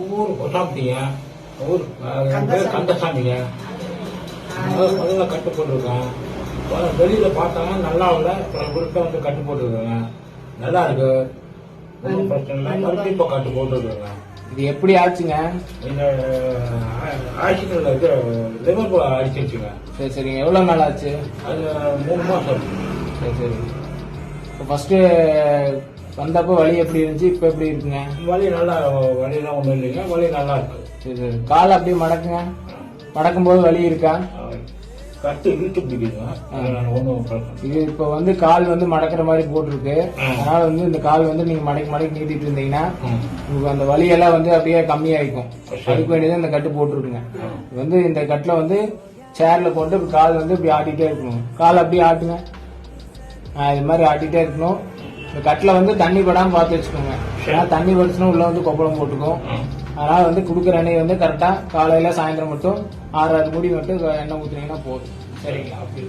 ஊர் கொசாப்பிங்க ஊர் கந்தசாமிங்க. முதல்ல கட்டு போட்டிருக்கேன் வெளியில பார்த்தாங்க நல்லா இல்லை. இவர்கிட்ட வந்து கட்டு போட்டுருக்காங்க. நல்லா இருக்கு. ஒன்றும் பிரச்சனை இல்லை. மறுபடியும் இப்போ கட்டு போட்டுருக்காங்க. இது எப்படி ஆச்சுங்க? இந்த ஆக்சிடென்ட்ல இது லிவர் அடிச்சிருச்சுங்க. சரி சரிங்க எவ்வளோ நாள் ஆச்சு? அது மூணு மாசம். சரி சரி. இப்போ ஃபர்ஸ்ட் வந்தப்போ வலி எப்படி இருந்துச்சு? இப்போ எப்படி இருக்குங்க? வலி நல்லா வலிலாம் ஒன்றும் இல்லைங்க. வலி நல்லா இருக்கு. சரி சரி கால் அப்படியே மடக்குங்க. மடக்கும்போது வலி இருக்கா? கட்டு இழுத்து பிடிக்குதுங்க இது இப்போ வந்து கால் வந்து மடக்கிற மாதிரி போட்டிருக்கு. அதனால வந்து இந்த கால் வந்து நீங்க மடக்கி மடக்கி நீட்டிட்டு இருந்தீங்கன்னா. உங்களுக்கு அந்த வலியெல்லாம் வந்து அப்படியே கம்மியாயிக்கும். சரி. அதுக்கு வேண்டியது இந்த கட்டு போட்டிருக்குங்க. வந்து இந்த கட்டில் வந்து சேர்ல இப்படி கால் வந்து இப்படி ஆட்டிட்டே இருக்கணும். கால் அப்படியே ஆட்டுங்க. இது மாதிரி ஆட்டிட்டே இருக்கணும். இந்த கட்டில் வந்து தண்ணி படாமல் பார்த்து வச்சுக்கோங்க. ஏன்னா தண்ணி பட்டுச்சுன்னா உள்ள வந்து கொப்பளம் போட்டுக்கும். அதனால வந்து கொடுக்குற எண்ணெய் வந்து கரெக்டாக காலையில் சாயந்தரம் மட்டும் ஆறாவது முடி மட்டும் எண்ணெய் ஊத்துனீங்கன்னா போதும். சரிங்களா? அப்படி